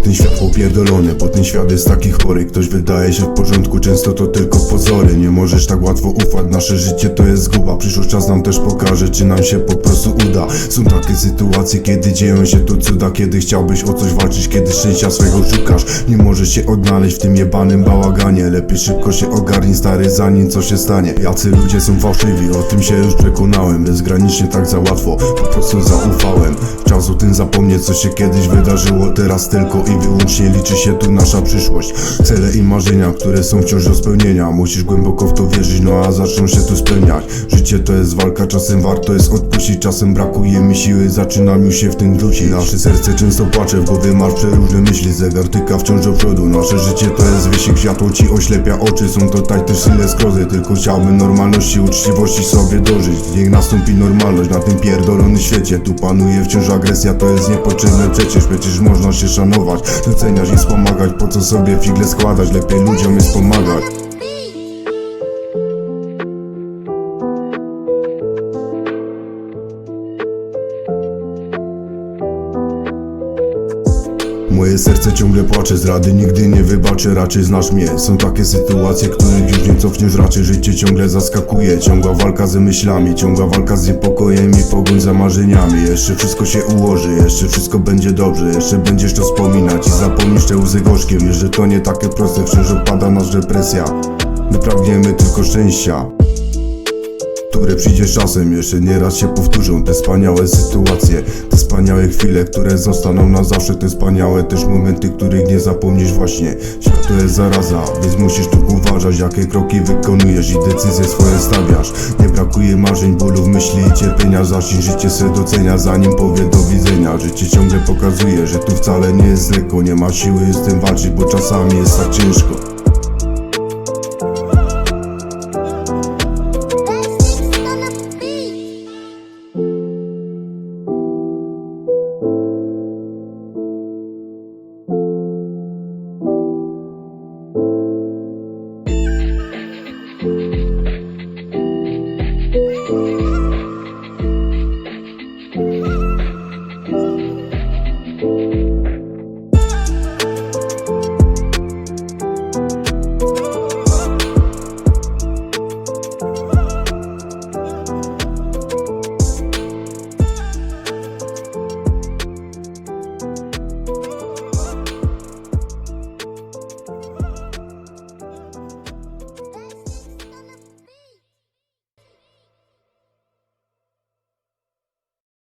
ten świat popierdolony, bo ten świat jest taki chory. Ktoś wydaje się w porządku, często to tylko pozory. Nie możesz tak łatwo ufać, nasze życie to jest zguba. Przyszły czas nam też pokaże, czy nam się po prostu uda. Są takie sytuacje, kiedy dzieją się tu cuda. Kiedy chciałbyś o coś walczyć, kiedy szczęścia swego szukasz. Nie możesz się odnaleźć w tym jebanym bałaganie. Lepiej szybko się ogarnij stary, zanim co się stanie. Jacy ludzie są fałszywi, o tym się już przekonałem. Bezgranicznie tak za łatwo, po prostu zaufałem. Czas o tym zapomnieć, co się kiedyś wydarzyło Teraz tylko i wyłącznie liczy się tu nasza przyszłość. Cele i marzenia, które są wciąż do spełnienia. Musisz głęboko w to wierzyć, no a zaczną się tu spełniać. Życie to jest walka, czasem warto jest odpuścić. Czasem brakuje mi siły, zaczynam już się w tym grusić Nasze serce często płacze, w głowie masz przeróżne myśli. Zegar tyka wciąż do przodu, nasze życie to jest wyścig Światło ci oślepia oczy, są tutaj też ile skrozy Tylko chciałbym normalności, uczciwości sobie dożyć. Niech nastąpi normalność na tym pierdolonym świecie. Tu panuje wciąż agresja, to jest niepotrzebne przecież. Przecież można się szanować, doceniać i wspomagać Po co sobie figle składać, lepiej ludziom jest pomagać Moje serce ciągle płacze, z rady nigdy nie wybaczę, raczej znasz mnie. Są takie sytuacje, których już nie cofniesz raczej Życie ciągle zaskakuje, ciągła walka ze myślami Ciągła walka z niepokojem i pogoń za marzeniami. Jeszcze wszystko się ułoży, jeszcze wszystko będzie dobrze Jeszcze będziesz to wspominać i zapomnisz te łzy gorzkie. Wiesz, że to nie takie proste, wciąż opada nas depresja. My pragniemy tylko szczęścia które przyjdzie czasem Jeszcze nieraz się powtórzą te wspaniałe sytuacje. Te wspaniałe chwile, które zostaną na zawsze Te wspaniałe też momenty, których nie zapomnisz właśnie. Świat to jest zaraza, więc musisz tu uważać Jakie kroki wykonujesz i decyzje swoje stawiasz. Nie brakuje marzeń, bólów, myśli i cierpienia Zacznij życie se docenia, zanim powie do widzenia. Życie ciągle pokazuje, że tu wcale nie jest lekko Nie ma siły z tym walczyć, bo czasami jest tak ciężko